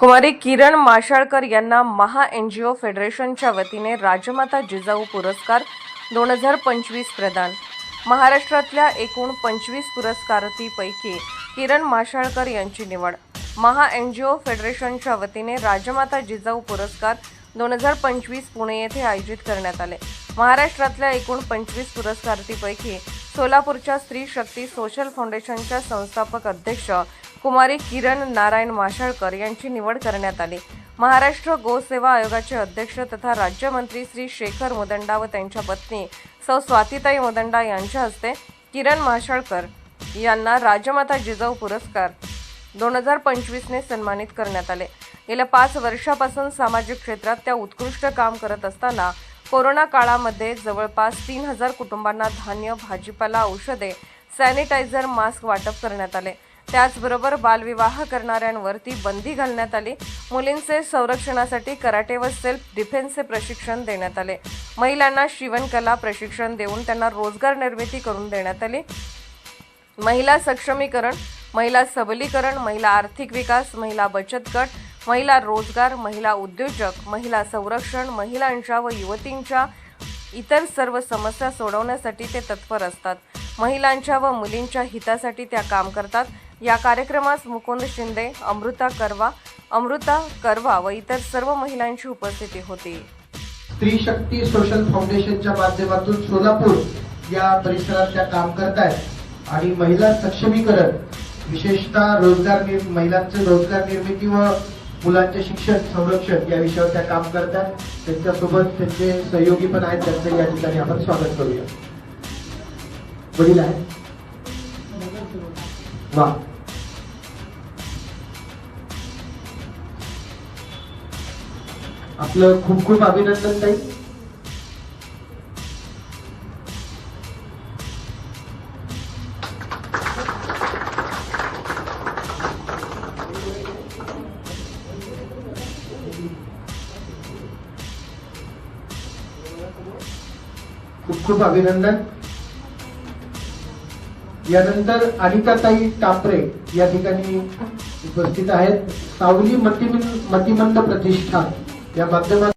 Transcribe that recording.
कुमारी किरण माशाळकर यांना महा N G ओ फेडरेशनच्या वतीने राजमाता जिजाऊ पुरस्कार दोन हजार पंचवीस प्रदान. महाराष्ट्रातल्या एकूण पंचवीस पुरस्कारतीपैकी किरण माशाळकर यांची निवड. महा एन जी ओ फेडरेशनच्या वतीने राजमाता जिजाऊ पुरस्कार दोन हजार पंचवीस पुणे येथे आयोजित करण्यात आले. महाराष्ट्रातल्या एकूण पंचवीस पुरस्कारांपैकी सोलापूरच्या स्त्री शक्ती सोशल फाउंडेशनच्या संस्थापक अध्यक्ष कुमारी किरण नारायण माशाळकर यांची निवड करण्यात आली. महाराष्ट्र गोसेवा आयोगाचे अध्यक्ष तथा राज्यमंत्री श्री शेखर मुदंडा व त्यांच्या पत्नी सौ स्वातिताई मुदंडा यांच्या हस्ते किरण माशाळकर यांना राजमाता जिजाऊ पुरस्कार दोन हजार पंचवीसने सन्मानित करण्यात आले. गेल्या पाच वर्षापासून सामाजिक क्षेत्रात त्या उत्कृष्ट काम करत असताना कोरोना काळामध्ये जवळपास तीन हजार कुटुंबांना धान्य भाजीपाला औषधे सॅनिटायझर मास्क वाटप करण्यात आले. त्याचबरोबर बालविवाह करणाऱ्यांवरती बंदी घालण्यात आली. मुलींचे संरक्षणासाठी कराटे व सेल्फ डिफेन्सचे प्रशिक्षण देण्यात आले. महिलांना शिवणकला प्रशिक्षण देऊन त्यांना रोजगार निर्मिती करून देण्यात आली. महिला सक्षमीकरण महिला सबलीकरण महिला आर्थिक विकास महिला बचत गट महिला रोजगार महिला उद्योजक महिला संरक्षण महिलांच्या व युवतींच्या इतर सर्व समस्या सोडवण्यासाठी ते तत्पर असतात. महिलांच्या व मुलींच्या हितासाठी त्या काम करतात. या कार्यक्रमास मुकुंद शिंदे अमृता करवा अमृता करवा व इतर सर्व महिलांची उपस्थिती होती. स्त्री शक्ती सोशल फाउंडेशनच्या माध्यमातून सोलापूर या परिसरात त्या काम करतायत. आणि महिला सक्षमीकरण विशेषतः रोजगार निर्- महिलांचे रोजगार निर्मिती व मुलांचे शिक्षण संरक्षण या विषयावर त्या काम करतात. त्यांच्यासोबत त्यांचे सहयोगी पण आहेत त्यांचं या ठिकाणी आपण स्वागत करूया. वडील आहेत. वा. आपलं खूप खूप अभिनंदन ताई. खूप खूप अभिनंदन. यानंतर अनिताताई टापरे या ठिकाणी उपस्थित आहेत. सावली मतिमंद प्रतिष्ठान या माध्यमात